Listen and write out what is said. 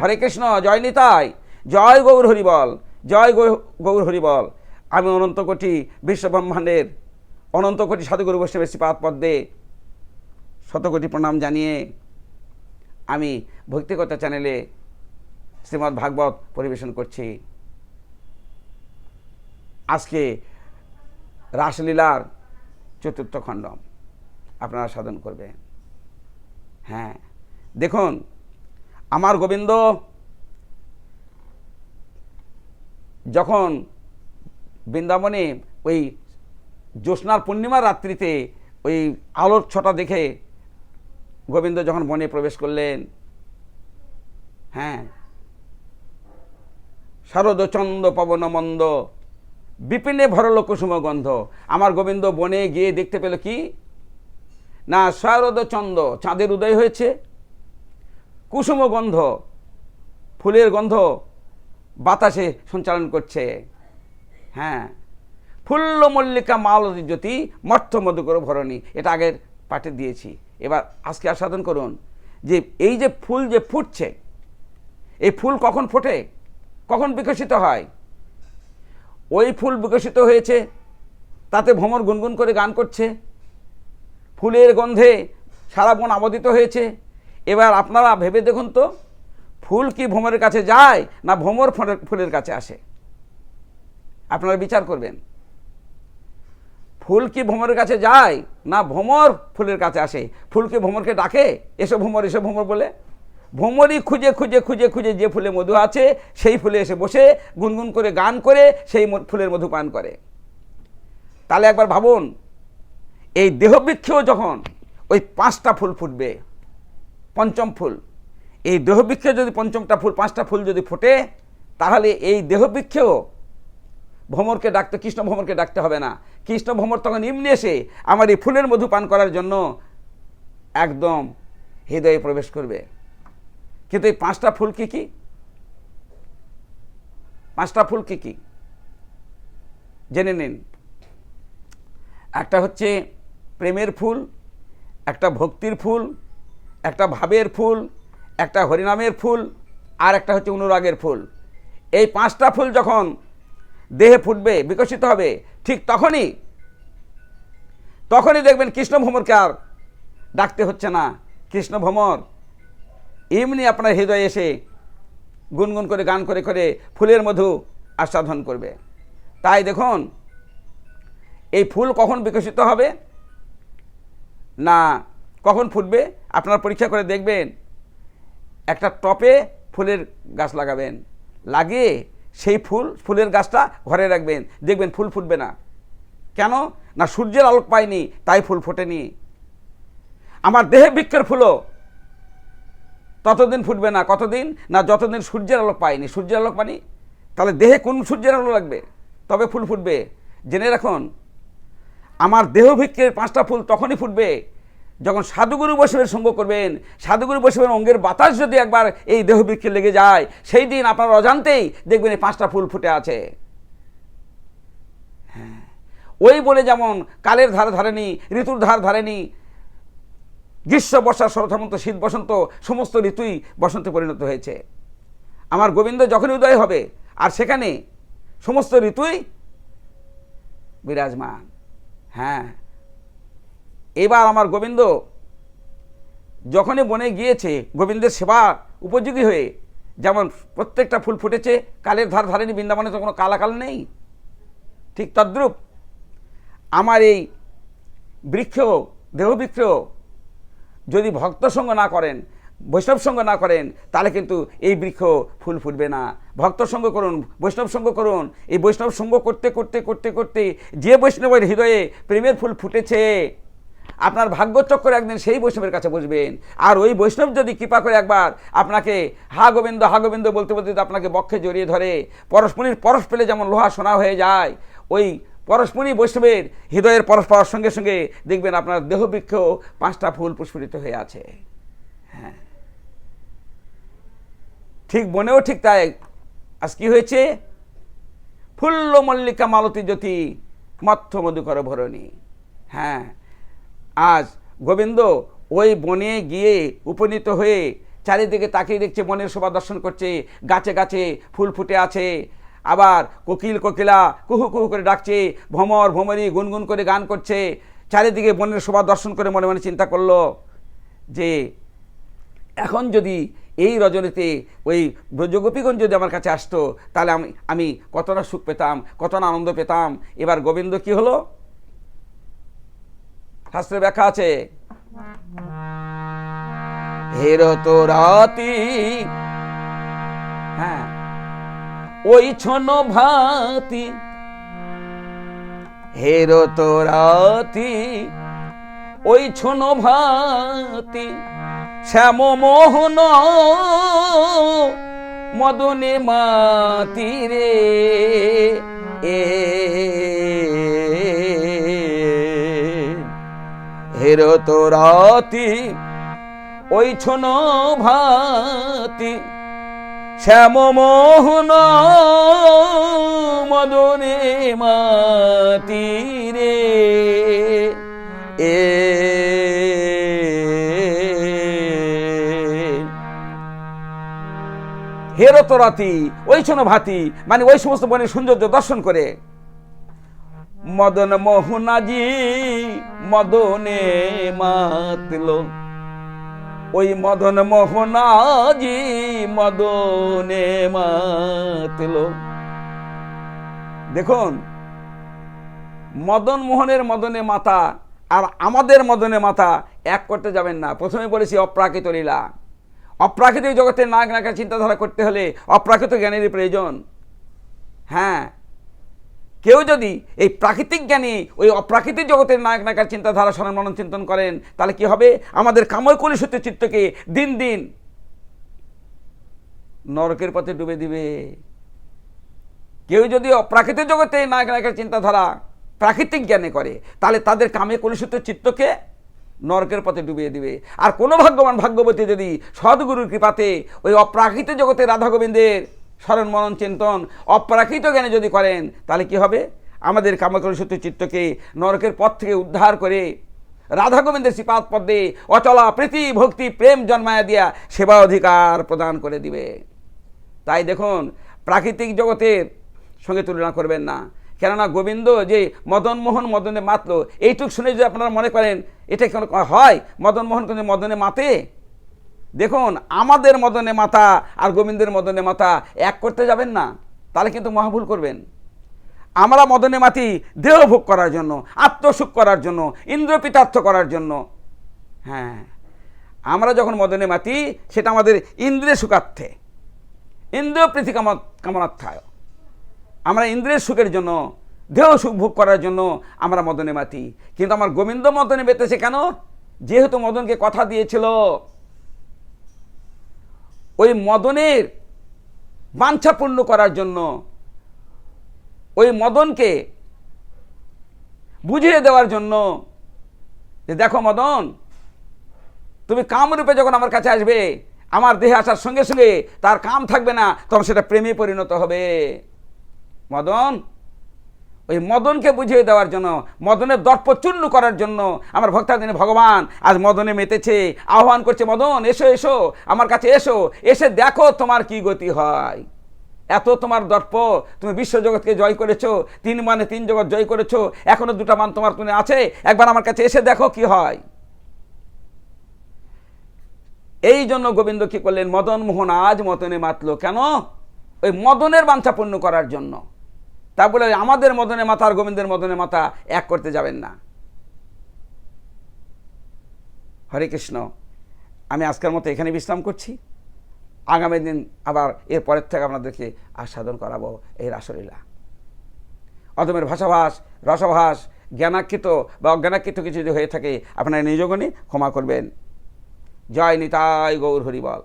হরে কৃষ্ণ, জয় নিতাই। জয় গৌর হরিবল, জয় গৌর হরিবল। আমি অনন্ত কোটি বিশ্বব্রহ্মাণ্ডের অনন্ত কোটি সাধুগুরু বৈষ্ণবের শ্রীপাদ পদ্মে শতকোটি প্রণাম জানিয়ে আমি ভক্তিকতা চ্যানেলে শ্রীমদ্ ভাগবত পরিবেশন করছি। আজকে রাসলীলার চতুর্থ খণ্ড আপনারা সাধন করবেন। হ্যাঁ দেখুন আমার গোবিন্দ যখন বৃন্দাবনে ওই জ্যোৎস্নার পূর্ণিমার রাত্রিতে ওই আলোর ছটা দেখে গোবিন্দ যখন বনে প্রবেশ করলেন হ্যাঁ শারদ চন্দ পবন মন্দ, বিপিনে ভরল কুসুম গন্ধ, আমার গোবিন্দ বনে গিয়ে দেখতে পেল কি? না, শারদ চন্দ, চাঁদের উদয় হয়েছে। কুসুম গন্ধ, ফুলের গন্ধ বাতাসে সঞ্চালন করছে। হ্যাঁ। ফুল্ল মল্লিকা মালতী জ্যোতি, মর্থ মধুকর ভরণী। এটা আগের পাঠে দিয়েছি। এবার আজকে আস্বাদন করুন। যে এই যে ফুল যে ফুটছে, এই ফুল কখন ফোটে? কখন বিকশিত হয়? ওই ফুল বিকশিত হয়েছে, তাতে ভ্রমর গুনগুন করে গান করছে। ফুলের গন্ধে সারা বন আবদিত হয়েছে। এবার আপনারা ভেবে দেখুন তো, ফুল কি ভ্রমরের কাছে যায় না ভ্রমর ফলের- কাছে আসে? আপনারা বিচার করবেন। ফুল কি ভ্রমরের কাছে যায় না ভ্রমর ফুলের কাছে আসে? ফুল কি ভ্রমরকে ডাকে? এসো ভ্রমর এসো ভ্রমর বলে। ভ্রমরই খুঁজে খুঁজে খুঁজে খুঁজে যে ফুলে মধু আছে, সেই ফুলে এসে বসে গুনগুন করে গান করে, সেই ফুলের মধু পান করে। তাহলে একবার ভাবুন, এই দেহবৃক্ষও যখন ওই পাঁচটা ফুল ফুটবে পঞ্চম ফুল। এই দেহবৃক্ষে যদি পঞ্চমটা ফুল, পাঁচটা ফুল যদি ফোটে, তাহলে এই দেহবৃক্ষেও ভ্রমরকে ডাকতে, কৃষ্ণ ভ্রমরকে ডাকতে হবে না। কৃষ্ণ ভ্রমর তখন এমনি এসে আমার এই ফুলের মধু পান করার জন্য একদম হৃদয়ে প্রবেশ করবে। কিন্তু এই পাঁচটা ফুল কি কি? পাঁচটা ফুল কি কি? জেনে নিন। একটা হচ্ছে প্রেমের ফুল, একটা ভক্তির ফুল একটা ভাবের ফুল, একটা হরিনামের ফুল, আর একটা হচ্ছে অনুরাগের ফুল। এই পাঁচটা ফুল যখন দেহে ফুটবে, বিকশিত হবে, ঠিক তখনই তখনই দেখবেন কৃষ্ণ ভ্রমরকে আর ডাকতে হচ্ছে না। কৃষ্ণ ভ্রমর, এমনি আপনার হৃদয়ে এসে গুনগুন করে, গান করে করে ফুলের মধু আস্বাদন করবে। তাই দেখুন, এই ফুল কখন বিকশিত হবে, না কখন ফুটবে আপনারা পরীক্ষা করে দেখবেন, একটা টপে ফুলের গাছ লাগাবেন, লাগিয়ে সেই ফুল, ফুলের গাছটা ঘরে রাখবেন, দেখবেন ফুল ফুটবে না। কেন? না সূর্যের আলোক পায়নি তাই ফুল ফোটেনি। আমার দেহে বৃক্ষের ফুলও ততদিন ফুটবে না। কতদিন? না যতদিন সূর্যের আলোক পায়নি সূর্যের আলোক পানি তাহলে দেহে কোন সূর্যের আলো লাগবে? তবে ফুল ফুটবে। জেনে রাখুন, আমার দেহ ভিক্ষের পাঁচটা ফুল তখনই ফুটবে যখন সাধুগুরু বৈষ্ণবের সঙ্গ করবেন, সাধুগুরু বৈষ্ণবের অঙ্গের বাতাস যদি একবার এই দেহ বৃক্ষে লেগে যায়, সেই দিন আপনার অজান্তেই দেখবেন এই পাঁচটা ফুল ফুটে আছে। হ্যাঁ। ওই বলে যেমন কালের ধার ধারেনি, ঋতুর ধার ধারেনি, গ্রীষ্ম, বর্ষা, শরৎ, হেমন্ত, শীত, বসন্ত, সমস্ত ঋতুই বসন্তে পরিণত হয়েছে। আমার গোবিন্দ যখনই উদয় হবে, আর সেখানে সমস্ত ঋতুই বিরাজমান। হ্যাঁ। এবার আমার গোবিন্দ যখনই বনে গিয়েছে, গোবিন্দের সেবা উপযোগী হয়ে, যেমন প্রত্যেকটা ফুল ফুটেছে, কালের ধার ধারেনি বৃন্দাবনে তো কোনো কালাকাল নেই। ঠিক তদ্রূপ আমার এই বৃক্ষ, দেহবৃক্ষ যদি ভক্ত সঙ্গ না করেন বৈষ্ণব সঙ্গ না করেন, তাহলে কিন্তু এই বৃক্ষ ফুল ফুটবে না। ভক্ত সঙ্গ করুন বৈষ্ণব সঙ্গ করুন। এই বৈষ্ণব সঙ্গ করতে করতে করতে করতে যে বৈষ্ণবের হৃদয়ে প্রেমের ফুল ফুটেছে আপনার ভাগ্যচক্র একদিন সেই বৈষ্ণবের কাছে বসবেন। আর ওই বৈষ্ণব যদি কৃপা করে একবার আপনাকে হা গোবিন্দ হা গোবিন্দ বলতে বলতে আপনাকে বক্ষে জড়িয়ে ধরে পরস্পরীর পরশ পেলে যেমন লোহা সোনা হয়ে যায়, ওই পরস্পরই বৈষ্ণবের হৃদয়ের পরস্পর সঙ্গে সঙ্গে দেখবেন আপনার দেহবৃক্ষ পাঁচটা ফুল পুষ্পরিত হয়ে আছে। হ্যাঁ। ঠিক বনেও ঠিক তাই। আজ কি হয়েছে? ফুল্ল মল্লিকা মালতী জ্যোতি মথ্য মধুকর ভরণী। হ্যাঁ। আজ গোবিন্দ ওই বনে গিয়ে উপনীত হয়ে চারিদিকে তাকিয়ে দেখছে, বনের শোভা দর্শন করছে, গাছে গাছে ফুল ফুটে আছে। আবার কোকিল কোকিলা কুহু কুহু করে ডাকছে ভমর ভ্রমরি গুনগুন করে গান করছে। চারিদিকে বনের শোভা দর্শন করে মনে মনে চিন্তা করল যে, এখন যদি এই রজনীতে ওই ব্রজগোপীগণ যদি আমার কাছে আসতো, তাহলে আমি আমি কতটা সুখ পেতাম, কতটা আনন্দ পেতাম। এবার গোবিন্দ কি হলো? শাস্ত্রে ব্যাখ্যা আছে? হ্যাঁ। ওই ভাতি। ওই ভাতি। শ্যাম মোহন মদনে মাতি রে এ হেরো তো রাতি, ওই ছোন ভাতি। শ্যাম মোহন মদনে মাতি রে। এ হেরতরাতি ওই ছোন ভাতি মানে ওই সমস্ত বনের সৌন্দর্য দর্শন করে। মদন মোহনাজি মদনে মাতল। ওই মদন মোহনাজি মদনে মাতল। দেখুন, মদন মোহনের মদনে মাতা আর আমাদের মদনে মাতা এক করতে যাবেন না। প্রথমে বলেছি অপ্রাকৃত লীলা। অপ্রাকৃতিক জগতের নায়ক নায়িকার চিন্তাধারা করতে হলে অপ্রাকৃত জ্ঞানেরই প্রয়োজন। হ্যাঁ কেউ যদি এই প্রাকৃতিক জ্ঞানে, ওই অপ্রাকৃতিক জগতের নায়ক, নায়িকার চিন্তাধারা মনন, চিন্তন করেন, তাহলে কি হবে? আমাদের কাময় কলিশুদ্ধ চিত্তকে দিন দিন নরকের পথে ডুবে দিবে। কেউ যদি অপ্রাকৃতিক জগতে নায়ক, নায়িকার চিন্তাধারা প্রাকৃতিক জ্ঞানে করে, তাহলে তাদের কামে কলুষিত চিত্তকে নরকের পথে ডুবিয়ে দিবে। আর কোনো ভাগ্যবান ভাগ্যবতী যদি সদ্গুরুর কৃপাতে ওই অপ্রাকৃত জগতে রাধা গোবিন্দের স্মরণ মনন চিন্তন অপ্রাকৃত জ্ঞানে যদি করেন, তাহলে কি হবে? আমাদের কামকলুষিত চিত্তকে নরকের পথ থেকে উদ্ধার করে রাধা গোবিন্দের শ্রীপাদ পদ্মে অচলা প্রীতি ভক্তি প্রেম জন্মায়া দিয়া সেবা অধিকার প্রদান করে দিবে। তাই দেখুন, প্রাকৃতিক জগতের সঙ্গে তুলনা করবেন না। কেননা গোবিন্দ যে মদন মোহন মদনে মাতল, এইটুক শুনে যদি আপনারা মনে করেন, এটা কেন হয়? মদন মোহন কিন্তু মদনে মাতে? দেখুন, আমাদের মদনে মাথা আর গোবিন্দের মদনে মাথা এক করতে যাবেন না, তাহলে কিন্তু মহাভুল করবেন। আমরা মদনে মাতি দেহ ভোগ করার জন্য, আত্মসুখ করার জন্য, ইন্দ্রপিতার্থ করার জন্য। হ্যাঁ আমরা যখন মদনে মাতি, সেটা আমাদের ইন্দ্রিয় সুখার্থে। ইন্দ্রিয় প্রীতি কাম- কামনার্থায়। আমরা ইন্দ্রিয়ের সুখের জন্য, দেহ সুখ ভোগ করার জন্য আমরা মদনে মাতি। কিন্তু আমার গোবিন্দ মদনে মেতেছে কেন? যেহেতু মদনকে কথা দিয়েছিল ওই মদনের বাঞ্ছা পূর্ণ করার জন্য ওই মদনকে বুঝিয়ে দেওয়ার জন্য যে দেখো মদন, তুমি কামরূপে যখন আমার কাছে আসবে, আমার দেহে আসার সঙ্গে সঙ্গে তার কাম থাকবে না, তখন সেটা প্রেমে পরিণত হবে। মদন ওই মদনকে বুঝিয়ে দেওয়ার জন্য, মদনের দর্প চূর্ণ করার জন্য আমার ভক্তাদিনে ভগবান আজ মদনে মেতেছে, আহ্বান করছে, মদন, এসো এসো, আমার কাছে এসো, এসে দেখো তোমার কি গতি হয়। এত তোমার দর্প, তুমি বিশ্বজগৎকে জয় করেছ, তিন মানে তিন জগৎ জয় করেছ, এখনও দুটা মান তোমার তুমি আছে, একবার আমার কাছে এসে দেখো কি হয়। এই জন্য গোবিন্দ কি করলেন মদন মোহন আজ মদনে মাতলো। কেন? ওই মদনের বাঞ্ছা পূর্ণ করার জন্য। তা বলে, আমাদের মদনে মাথা আর গোবিন্দের মদনে মাথা এক করতে যাবেন না। হরে কৃষ্ণ, আমি আজকের মতো এখানে বিশ্রাম করছি। আগামী দিন আবার এর পরের থেকে আপনাদেরকে আস্বাদন করাবো এই রাসলীলা। অদমের ভাষাভাস, রসভাস, জ্ঞানাকৃত বা অজ্ঞানাকৃত কিছু যদি হয়ে থাকে, আপনারা নিজগণে ক্ষমা করবেন। জয় নিতাই গৌর হরিবল।